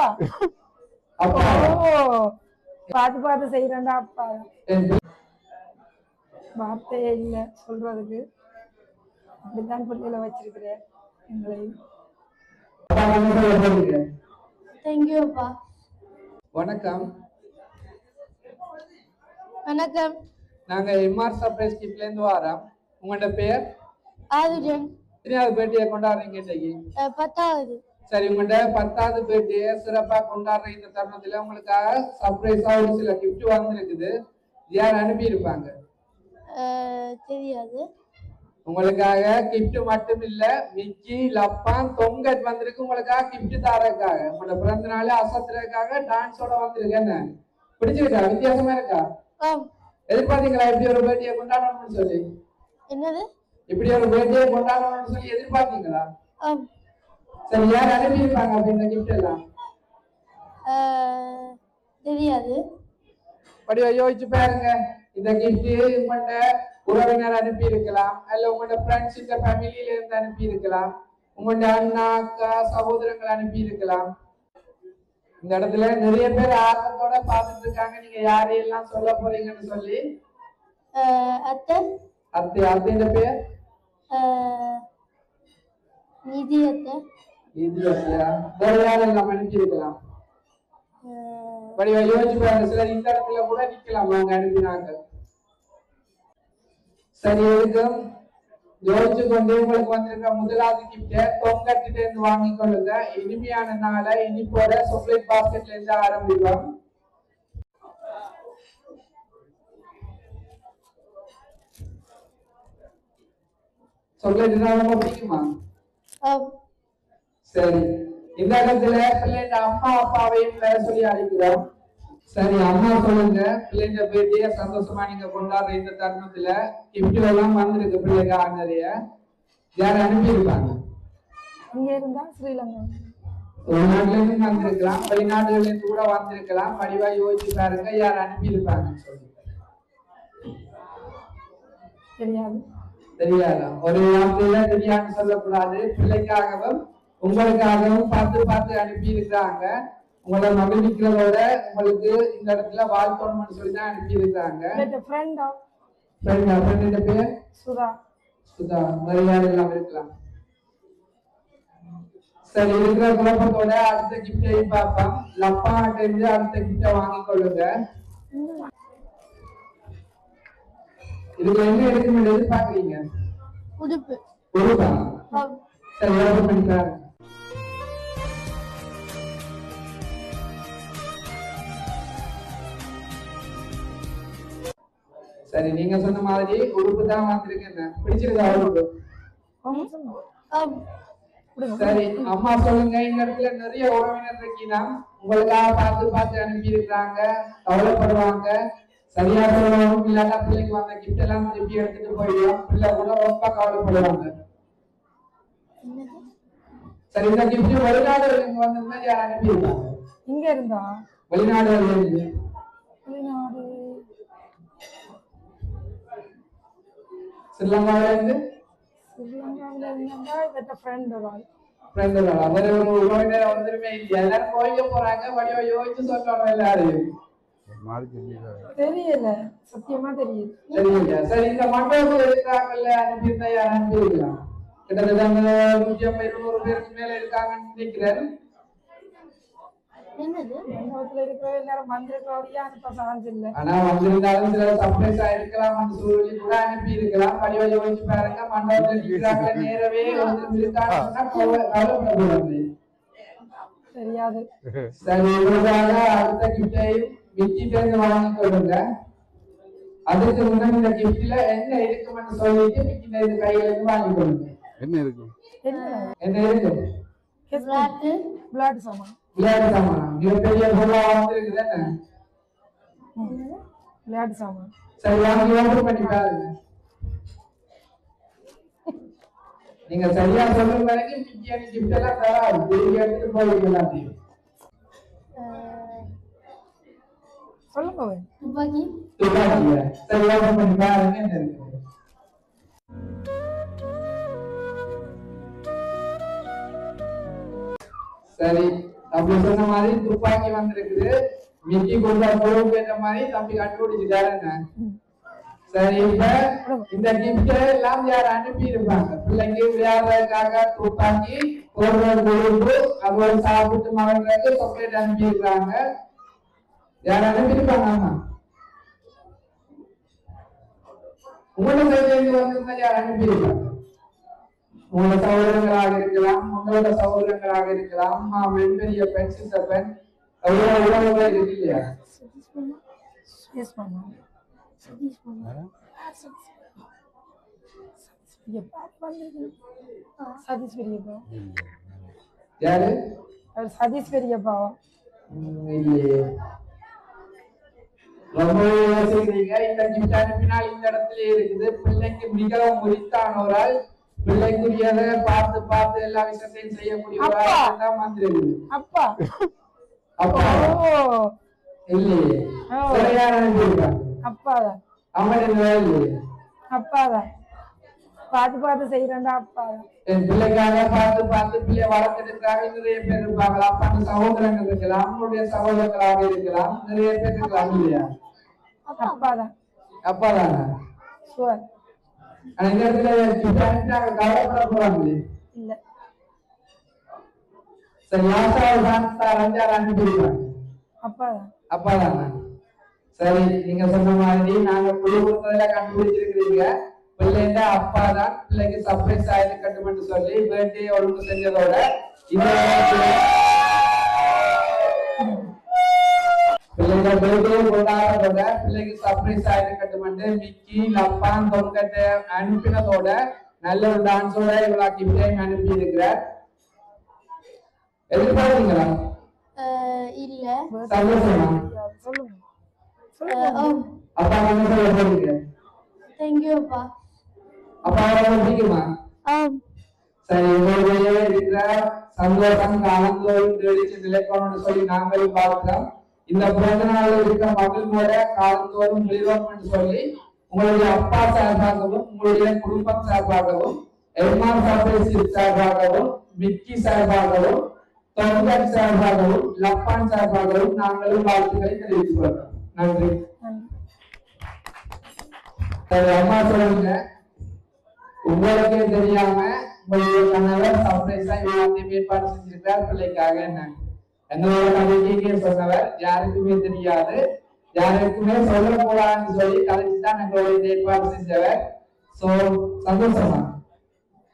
அப்பா? பார்த்து பார்த்து செய்யறேன்டா அப்பா. வார்த்தையே இல்ல சொல்றதுக்கு. அப்படித்தான் பிள்ளைகளை வச்சிருக்கிறேன் எங்களை. தேங்க்யூ அப்பா. வணக்கம். வணக்கம். நாங்க எம்ஆர் சர்ப்ரைஸ் கிட்ல இருந்து வரோம். உங்களோட பேர்? ஆதுஜன் எத்தனையாவது பேட்டியை கொண்டாடுறீங்க இன்னைக்கு பத்தாவது. சரி உங்கள்ட்ட பத்தாவது பேட்டியை சிறப்பா கொண்டாடுற இந்த தருணத்துல உங்களுக்காக சர்ப்ரைஸா ஒரு சில gift வந்திருக்குது. யார் அனுப்பி இருப்பாங்க அஹ், தெரியாது. உங்களுக்காக gift மட்டும் இல்ல மிக்கி லப்பான் தொங்கட் வந்திருக்கு உங்களுக்காக gift தாரக்காக உங்களோட பிறந்த நாள் அசத்துறதுக்காக டான்ஸோட வந்திருக்கு. என்ன? பிடிச்சிருக்கா? வித்தியாசமா இருக்கா? எதிர்பார்த்தீங்களா இப்படி ஒரு பேட்டியை கொண்டாடணும்னு சொல்லி? என்னது? இப்படி ஒரு பேட்டியை கொண்டாடணும்னு சொல்லி எதிர்பார்த்தீங்களா? சரி யார் அனுப்பியிருப்பாங்க அப்படி இந்த gift எல்லாம்? தெரியாது. படிவா யோசிச்சு பாருங்க. இந்த gift உங்கள்ட்ட உறவினர் அனுப்பி இருக்கலாம் அல்ல உங்களோட ஃப்ரெண்ட்ஸ் இந்த ஃபேமிலியில இருந்து அனுப்பி இருக்கலாம் உங்களோட அண்ணா அக்கா சகோதரங்கள் அனுப்பி இருக்கலாம் இந்த இடத்துல நிறைய பேர் ஆர்வத்தோட பார்த்துட்டு இருக்காங்க. நீங்க யாரையெல்லாம் சொல்ல போறீங்கன்னு சொல்லி. அத்தை. அத்தை அத்தைன்ற பேர்? நிதி அத்தை. இது வேற யோசிச்சு பாருங்க. சிலர் இந்த இடத்துல கூட நிக்கலாம் அவங்க அனுப்பினாங்க சரி யோசிச்சு கொண்டு உங்களுக்கு வந்திருக்க முதலாவது கிட்ட தொங்கட்டிட்ட இருந்து வாங்கி கொள்ளுங்க. இனிமையான நாளை இனிப்போட சாக்லேட் பாஸ்கெட்ல இருந்து ஆரம்பிப்போம். சாக்லேட் ரொம்ப பிடிக்குமா? சரி. இந்த இடத்துல பிள்ளைங்க அம்மா அப்பாவையும் வேற சொல்லி அழைக்கிறோம். சரி அம்மா சொல்லுங்க. பிள்ளைங்க பேட்டிய சந்தோஷமா நீங்க கொண்டாடுற இந்த தருணத்துல கிஃப்ட் எல்லாம் வந்திருக்கு பிள்ளைங்க நிறைய யார் அனுப்பியிருப்பாங்க? இங்க இருந்தா ஸ்ரீலங்கா. ஒரு நாட்டுல இருந்து வந்திருக்கலாம் வெளிநாடுகள்ல இருந்து கூட வந்திருக்கலாம். படிவா யோசிச்சு பாருங்க யார் அனுப்பியிருப்பாங்கன்னு சொல்லி. தெரியாது. தெரியாதா? ஒரு வார்த்தையில தெரியாம சொல்லக்கூடாது. பிள்ளைக்காகவும் உங்களுக்காகவும் பார்த்து பார்த்து அனுப்பி இருக்கிறாங்க. உங்களை மகிழ்விக்கிறதோட உங்களுக்கு இந்த இடத்துல வாழ்த்தணும்னு சொல்லி தான் அனுப்பி இருக்கிறாங்க. ஃப்ரெண்டா ஃப்ரெண்ட் ஃப்ரெண்ட் பேர்? சுதா. சுதா. வேற யாரும் எல்லாம் இருக்கலாம் சரி இருக்கிற குழப்பத்தோட அடுத்த கிஃப்டையும் பார்ப்போம். லப்பாட்ட இருந்து அடுத்த கிஃப்டை வாங்கிக் கொள்ளுங்க. இதுல என்ன இருக்குன்னு எதிர்பார்க்கறீங்க? உடுப்பு. ஒருபா ஆம் சரி ஓபன் பண்ணி சரி நீங்க சொன்ன மாதிரி உடுப்பு தான் வந்திருக்கேன் பிடிச்சிருக்கா ஆம். சரி அம்மா சொல்லுங்க இந்த இடத்துல நிறைய உறவினர் இருக்கீங்கன்னா உங்களுக்காக பார்த்து பார்த்து அனுப்பி இருக்காங்க கவலைப்படுவாங்க. சரியா சொல்லணும் இல்லாட்டா பிள்ளைக்கு வந்த கிஃப்ட் எல்லாம் திருப்பி எடுத்துட்டு போயிடும் பிள்ளை கூட ரொம்ப கவலைப்படுவாங்க. சரி இந்த கிஃப்ட் வெளிநாடுகள் இங்க வந்திருந்தா யார் அனுப்பியிருக்காங்க இங்க இருந்தா? வெளிநாடுகள் இருந்து. வெளிநாடு. ஸ்ரீலங்காவில இருந்து ஸ்ரீலங்காவில இருந்தா இவற்ற ஃப்ரெண்ட் ஒரு ஆள் ஃப்ரெண்டுகள் அவர் ஒரு உறவினர் வந்துருமே இல்லையா எல்லாரும் கோயிக்க போறாங்க வடிவ யோசிச்சு சொல்லணும் எல்லாரையும் தெரியல சத்தியமா தெரியல சரிங்க சரி இந்த மண்டபத்தில் இருக்காங்கல்ல அனுப்பியிருந்தா யார் அனுப்பியிருக்கலாம் கிட்டத்தட்ட அந்த நூற்றி ஐம்பது இருநூறு பேருக்கு மேல இருக்காங்கன்னு நினைக்கிறேன் என்னது மண்டபத்துல இருக்கிற எல்லாரும் வந்திருக்கிறவரையா அனுப்ப சான்ஸ் இல்ல ஆனா வந்திருந்தாலும் சில சர்ப்ரைஸா இருக்கலாம் சொல்லி கூட அனுப்பி இருக்கலாம். வடிவ யோசிச்சு பாருங்க மண்டபத்தில் இருக்கிறாங்க நேரவே வந்து தெரியாது. சரி உங்களுக்காக அடுத்த கிஃப்டை விக்கி பேருந்து வாங்கி கொள்ளுங்க. அதுக்கு முன்னாடி இந்த கிஃப்ட்ல என்ன இருக்குன்னு சொல்லிட்டு விக்கி இது கையில இருந்து வாங்கி கொள்ளுங்க. என்ன இருக்கும் என்ன? என்ன இருக்கு? விளையாட்டு விளையாட்டு சாமான் விளையாட்டு சாமான். மிகப்பெரிய பொருளா வந்துருக்குது. விளையாட்டு சாமான். சரி வாங்கி ஓபன் பண்ணி பாருங்க. நீங்க சரியா சொல்ற வரைக்கும் பிக்கியானி கிஃப்ட் எல்லாம் தராது. திருப்பி எடுத்துட்டு போயிருங்க எல்லாத்தையும். சொல்லுங்க வே. துப்பாக்கி. துப்பாக்கிய சரி ஓபன் பண்ணி பாருங்க என்ன இருக்கு. சரி. அப்படி சொன்ன மாதிரி துப்பாக்கி வந்திருக்குது. மிக்கி கொண்டா பொருளுக்கு மாதிரி தம்பி கண்டுபிடிச்சிட்டாருங்க சரி இப்ப இந்த கிஃப்ட் எல்லாம் யார் அனுப்பி இருப்பாங்க பிள்ளைங்க விளையாடுறதுக்காக துப்பாக்கி ஒரு கொழுப்பு அதோட சாப்பிட்டு மகளுக்கு சாக்லேட் அனுப்பி இருக்காங்க யார் அனுப்பி இருப்பாங்க ஆமா உங்களோட சைட்ல இருந்து யார் அனுப்பி இருப்பாங்க உங்களோட சகோதரங்களாக இருக்கலாம் உங்களோட சகோதரங்களாக இருக்கலாம். மாமன் பெரிய பெண் சித்தப்பன் அவ்வளவு உறவுகள் இருக்கு இல்லையா? Yes, mama. பெரியப்பா சதீஷ் பெரியப்பா யாரு? அவர் சதீஷ் பெரியப்பாவா இல்லையே. ரொம்ப யோசிக்கிறீங்க. இந்த gift அனுப்பினால் இந்த இடத்துல இருக்குது. பிள்ளைக்கு மிகவும் உரித்தானவரால் பிள்ளைக்குரியதை பார்த்து பார்த்து எல்லா விஷயத்தையும் செய்யக்கூடிய அப்பா. அப்பா. அப்பா. இல்லையே. சரியான அனுப்பியிருக்காங்க. அப்பாதான் அவன் அப்பாதான் பார்த்து பார்த்து செய்யறேன்டா அப்பாதான் என் பிள்ளைக்காக பார்த்து பார்த்து பிள்ளைய வளர்க்கறதுக்காக நிறைய பேர் இருப்பாங்க அப்பாங்க சகோதரங்கள் இருக்கலாம். அவங்களுடைய சகோதரங்களாக இருக்கலாம். நிறைய பேர் இருக்கலாம் இல்லையா? அப்பாதான்? அப்பாதானா இடத்துல கவலைப்பட போறாங்களே இல்ல சரி சார் அஞ்சாறு அப்பாதான் சரி நீங்க சொன்ன மாதிரி நாங்க குழு கொடுத்ததுல கண்டுபிடிச்சிருக்கிறீங்க பிள்ளைங்க அப்பா தான் பிள்ளைக்கு சர்ப்ரைஸ் ஆயிருக்கட்டும்னு சொல்லி பர்த்டே ஒழுங்கு செஞ்சதோட இந்த பர்த்டே கொண்டாடுறதோட பிள்ளைக்கு சர்ப்ரைஸ் ஆயிருக்கட்டும்னு மிக்கி லப்பான் தொங்கத்தை அனுப்பினதோட நல்ல ஒரு டான்ஸோட இவ்வளவு கிஃப்டையும் அனுப்பி இருக்கிறார் எதிர்பார்த்தீங்களா அஹ் இல்ல. சந்தோஷமா? சொல்லுங்க அஹ் ஓ அப்பா என்ன சொல்ல போறீங்க தேங்க்யூ அப்பா. அப்பா அவரை பிடிக்குமா ஆம் சரி உங்களுடைய இருக்கிற சந்தோஷம் காலந்தோறும் தேடிச்சு நிலைக்கணும்னு சொல்லி நாங்களும் பார்க்கிறோம். இந்த பிறந்த நாள்ல இருக்கிற மகிழ்வோட காலந்தோறும் விழுவோம்னு சொல்லி உங்களுடைய அப்பா சார்பாகவும் உங்களுடைய குடும்பம் சார்பாகவும் எம்ஆர் சர்ப்ரைஸ் சார்பாகவும் மிக்கி சார்பாகவும் தொங்கன் சார்பாகவும் லப்பான் சார்பாகவும் நாங்களும் வாழ்த்துக்களை தெரிவித்துக் கொள்கிறோம். நன்றி. நன்றி சரி அம்மா சொல்லுங்க. உங்களுக்கே தெரியாம உங்களுடைய கணவர் சர்ப்ரைஸா எல்லாத்தையும் ஏற்பாடு செஞ்சிருக்கார் பிள்ளைக்காக. என்ன எங்களோட கதைக்கே சொன்னவர் யாருக்குமே தெரியாது. யாருக்குமே சொல்ல போறான்னு சொல்லி கலைச்சுதான் எங்களுடைய இந்த ஏற்பாடு செஞ்சவர். சோ சந்தோஷமா?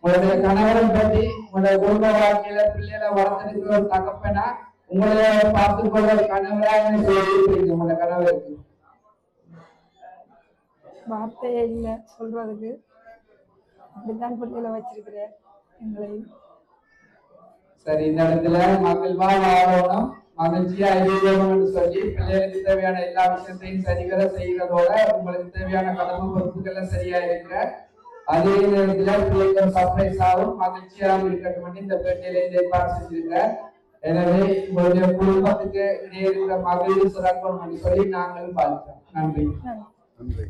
உங்களுடைய கணவரை பற்றி உங்களுடைய குடும்ப வாழ்க்கையில பிள்ளைகளை வளர்த்தெடுக்கிற ஒரு தகப்பனா உங்களை பார்த்து கொள்ள ஒரு கணவரா சொல்லி உங்களோட கணவருக்கு? வார்த்தையே இல்லை சொல்றதுக்கு. அப்படித்தான் பிள்ளைகளை வச்சிருக்கிறேன் எங்களையும் சரி இந்த இடத்துல மகிழ்வா வாழணும். மகிழ்ச்சியா இருக்கணும்னு சொல்லி பிள்ளைகளுக்கு தேவையான எல்லா விஷயத்தையும் சரிவர செய்யறதோட உங்களுக்கு தேவையான கடமை பொறுப்புகளை சரியா இருக்கிற அதே நேரத்துல பிள்ளைகள் சர்ப்ரைஸ் ஆகும் மகிழ்ச்சியாகவும் இருக்கட்டும் இந்த பேட்டையில இந்த ஏற்பாடு செஞ்சிருக்க எனவே உங்களுடைய குடும்பத்துக்கு இடையே இருக்கிற மகிழ்ச்சி சிறக்கணும் சொல்லி நாங்களும் பார்க்கிறோம் நன்றி. நன்றி.